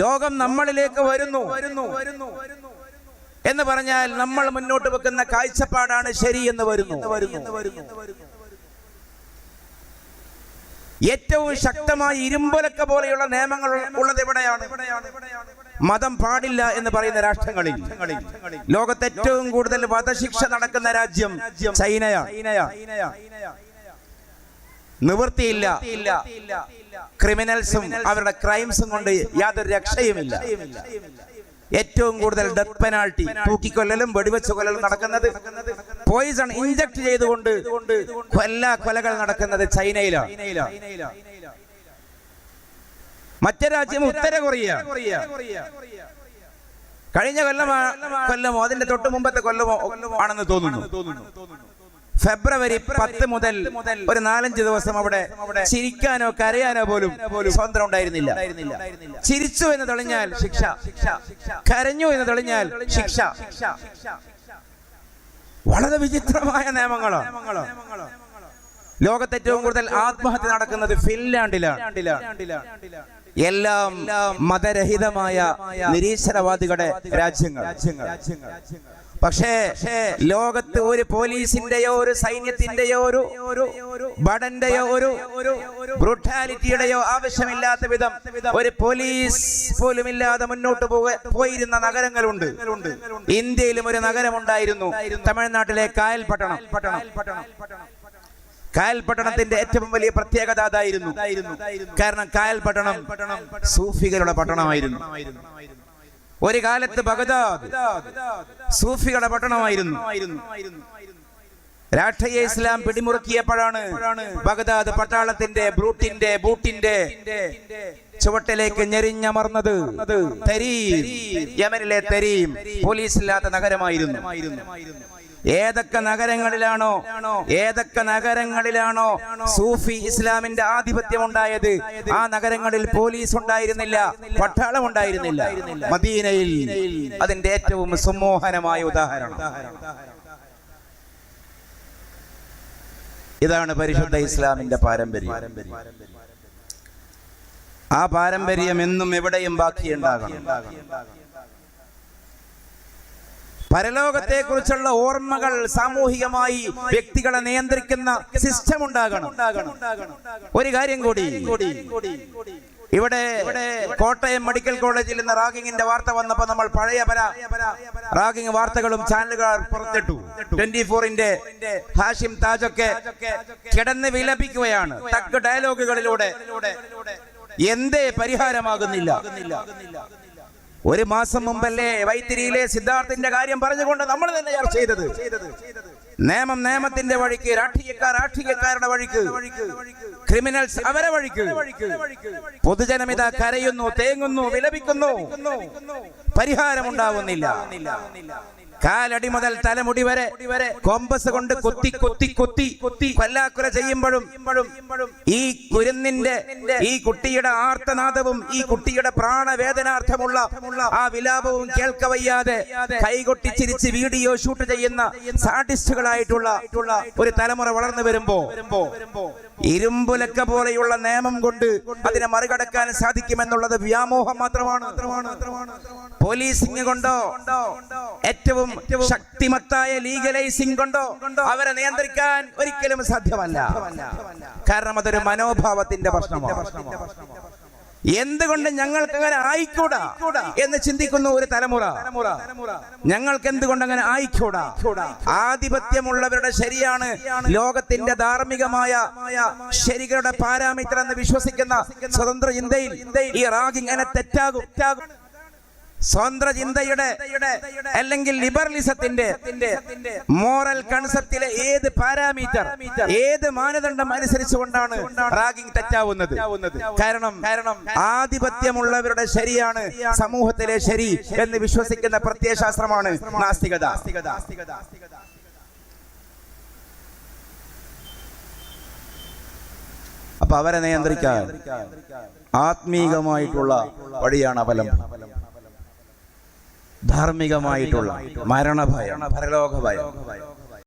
ലോകം നമ്മളിലേക്ക് വരുന്നു. എന്ന് പറഞ്ഞാൽ നമ്മൾ മുന്നോട്ട് വെക്കുന്ന കാഴ്ചപ്പാടാണ് ശരി എന്ന് വരുന്നു. ഏറ്റവും ശക്തമായ ഇരുമ്പലക്ക പോലെയുള്ള നിയമങ്ങൾ ഉള്ളത് എവിടെയാണ്? മതം പാടില്ല എന്ന് പറയുന്ന രാഷ്ട്രങ്ങളിൽ. ലോകത്ത് ഏറ്റവും കൂടുതൽ വധശിക്ഷ നടക്കുന്ന രാജ്യം ചൈനയാണ്. നിവൃത്തിയില്ല. ക്രിമിനൽസും അവരുടെ ക്രൈംസും കൊണ്ട് യാതൊരു രക്ഷയുമില്ല. ഏറ്റവും കൂടുതൽ ഡെത്ത് പെനാൾട്ടി തൂക്കിക്കൊല്ലലും വെടിവെച്ച് കൊല്ലലും നടക്കുന്നത് പോയിസൺ ഇഞ്ചക്ട് ചെയ്തുകൊണ്ട് കൊല്ല കൊലകൾ നടക്കുന്നത് ചൈനയിലാണ്. മറ്റു രാജ്യം ഉത്തര കൊറിയ. കഴിഞ്ഞ കൊല്ലമോ കൊല്ലമോ? അതിന്റെ തൊട്ട് മുമ്പത്തെ കൊല്ലമോ? ആണെന്ന് തോന്നുന്നു. ഫെബ്രുവരി പത്ത് മുതൽ ഒരു നാലഞ്ച് ദിവസം അവിടെ ചിരിക്കാനോ കരയാനോ പോലും സ്വാതന്ത്ര്യം ഉണ്ടായിരുന്നില്ല. ചിരിച്ചു എന്ന് തെളിഞ്ഞാൽ ശിക്ഷ. കരഞ്ഞു എന്ന് തെളിഞ്ഞാൽ ശിക്ഷ. വളരെ വിചിത്രമായ നിയമങ്ങളാണ്. ലോകത്ത് ഏറ്റവും കൂടുതൽ ആത്മഹത്യ നടക്കുന്നത് ഫിൻലാൻഡിലാണ്. എല്ലാം മതരഹിതമായ നിരീശ്വരവാദികളുടെ രാജ്യങ്ങൾ. പക്ഷേ ലോകത്ത് ഒരു പോലീസിന്റെയോ ഒരു സൈന്യത്തിന്റെയോ ഒരു ബടന്റെയോ ഒരു ബ്രൂട്ടാലിറ്റിയുടെയോ ആവശ്യമില്ലാത്ത വിധം ഒരു പോലീസ് പോലും ഇല്ലാതെ മുന്നോട്ട് പോയിരുന്ന നഗരങ്ങളുണ്ട്. ഇന്ത്യയിലും ഒരു നഗരമുണ്ടായിരുന്നു. തമിഴ്നാട്ടിലെ കായൽ പട്ടണം കായൽ പട്ടണത്തിന്റെ ഏറ്റവും വലിയ പ്രത്യേകത അതായിരുന്നു. കാരണം കായൽ പട്ടണം സൂഫികളുടെ പട്ടണമായിരുന്നു. ഒരു കാലത്ത് ബഗദാദ് സൂഫികളുടെ പട്ടണമായിരുന്നു. രാഷ്ട്രീയ ഇസ്ലാം പിടിമുറുക്കിയപ്പോഴാണ് ബഗദാദ് പട്ടാളത്തിന്റെ ബ്രൂട്ടിന്റെ ബൂട്ടിന്റെ ചുവട്ടിലേക്ക് ഞെരിഞ്ഞമർന്നത് തരീം യമനിലെ തരീം പോലീസില്ലാത്ത നഗരമായിരുന്നു. ഏതൊക്കെ നഗരങ്ങളിലാണോ? ഏതൊക്കെ നഗരങ്ങളിലാണോ സൂഫി ഇസ്ലാമിന്റെ ആധിപത്യം ഉണ്ടായത് ആ നഗരങ്ങളിൽ പോലീസ് ഉണ്ടായിരുന്നില്ല പട്ടാളം ഉണ്ടായിരുന്നില്ല. മദീനയിൽ അതിന്റെ ഏറ്റവും സുമോഹനമായ ഉദാഹരണം. ഇതാണ് പരിശുദ്ധ ഇസ്ലാമിന്റെ പാരമ്പര്യം. ആ പാരമ്പര്യം എന്നും എവിടെയും ബാക്കിയുണ്ടാകണം. പരലോകത്തെ കുറിച്ചുള്ള ഓർമ്മകൾ സാമൂഹികമായി വ്യക്തികളെ നിയന്ത്രിക്കുന്ന സിസ്റ്റം ഉണ്ടാകണം. ഒരു കാര്യം കൂടി. ഇവിടെ കോട്ടയം മെഡിക്കൽ കോളേജിൽ നിന്ന് റാഗിങ്ങിന്റെ വാർത്ത വന്നപ്പോൾ നമ്മൾ പഴയ പല റാഗിങ് വാർത്തകളും ചാനലുകൾ പുറത്തിട്ടു. ട്വന്റി ഫോറിന്റെ ഹാഷിം താജൊക്കെ കിടന്ന് വിലപിക്കുകയാണ്. തക്ക് ഡയലോഗുകളിലൂടെ. എന്തേ പരിഹാരമാകുന്നില്ല. ഒരു മാസം മുമ്പല്ലേ വൈത്തിരിയിലെ സിദ്ധാർത്ഥിന്റെ കാര്യം പറഞ്ഞുകൊണ്ട് നമ്മൾ തന്നെ ചർച്ച ചെയ്തത്. നിയമം നിയമത്തിന്റെ വഴിക്ക് രാഷ്ട്രീയക്കാർ രാഷ്ട്രീയക്കാരുടെ വഴിക്ക് ക്രിമിനൽസ് അവരെ വഴിക്ക്. പൊതുജനം ഇതാ കരയുന്നു തേങ്ങുന്നു വിലപിക്കുന്നു. പരിഹാരം പരിഹാരമുണ്ടാവുന്നില്ല. കാലടി മുതൽ തലമുടി വരെ കോമ്പസ് കൊണ്ട് കൊത്തി കൊത്തി കൊത്തി കൊത്തി കൊല്ലാക്കുല ചെയ്യുമ്പോഴും ഈ കുരുന്നിന്റെ ഈ കുട്ടിയുടെ ആർത്തനാദവും ഈ കുട്ടിയുടെ പ്രാണവേദനാർത്ഥമുള്ള ആ വിലാപവും കേൾക്കവയ്യാതെ കൈകൊട്ടി ചിരിച്ച് വീഡിയോ ഷൂട്ട് ചെയ്യുന്ന സാഡിസ്റ്റുകളായിട്ടുള്ള ഒരു തലമുറ വളർന്നു വരുമ്പോ ഇരുമ്പുലക്ക പോലെയുള്ള നിയമം കൊണ്ട് അതിനെ മറികടക്കാൻ സാധിക്കുമെന്നുള്ളത് വ്യാമോഹം മാത്രമാണ്. പോലീസിംഗ് കൊണ്ടോ? ഏറ്റവും ശക്തിമത്തായ ലീഗലൈസിംഗ് കൊണ്ടോ അവരെ നിയന്ത്രിക്കാൻ ഒരിക്കലും സാധ്യമല്ല. കാരണം അതൊരു മനോഭാവത്തിന്റെ പ്രശ്നമാണ്. എന്തുകൊണ്ട് ഞങ്ങൾക്ക് അങ്ങനെ ആയിക്കൂടാ? എന്ന് ചിന്തിക്കുന്ന ഒരു തലമുറ. ഞങ്ങൾക്ക് എന്തുകൊണ്ട് അങ്ങനെ ആയിക്കൂടാ? ആധിപത്യമുള്ളവരുടെ ശരിയാണ് ലോകത്തിന്റെ ധാർമ്മികമായ ശരികളുടെ പാരാമീറ്റർ എന്ന് വിശ്വസിക്കുന്ന സ്വതന്ത്ര ഇന്ത്യയിൽ ഈ റാഗിങ് അങ്ങനെ തെറ്റാകും. സ്വതന്ത്ര ചിന്തയുടെ അല്ലെങ്കിൽ ലിബറലിസത്തിന്റെ മോറൽ കൺസെപ്റ്റിലെ ഏത് പാരാമീറ്റർ ഏത് മാനദണ്ഡം അനുസരിച്ചുകൊണ്ടാണ് റാഗിംഗ് തെറ്റാവുന്നത്? കാരണം കാരണം ആധിപത്യമുള്ളവരുടെ ശരിയാണ് സമൂഹത്തിലെ ശരി എന്ന് വിശ്വസിക്കുന്ന പ്രത്യയശാസ്ത്രമാണ് നാസ്തികത. അപ്പൊ അവരെ നിയന്ത്രിക്കാൻ ആത്മീകമായിട്ടുള്ള വഴിയാണ് അവലംബം. ധാർമ്മികമായിട്ടുള്ള മരണഭയം പരലോക ഭയം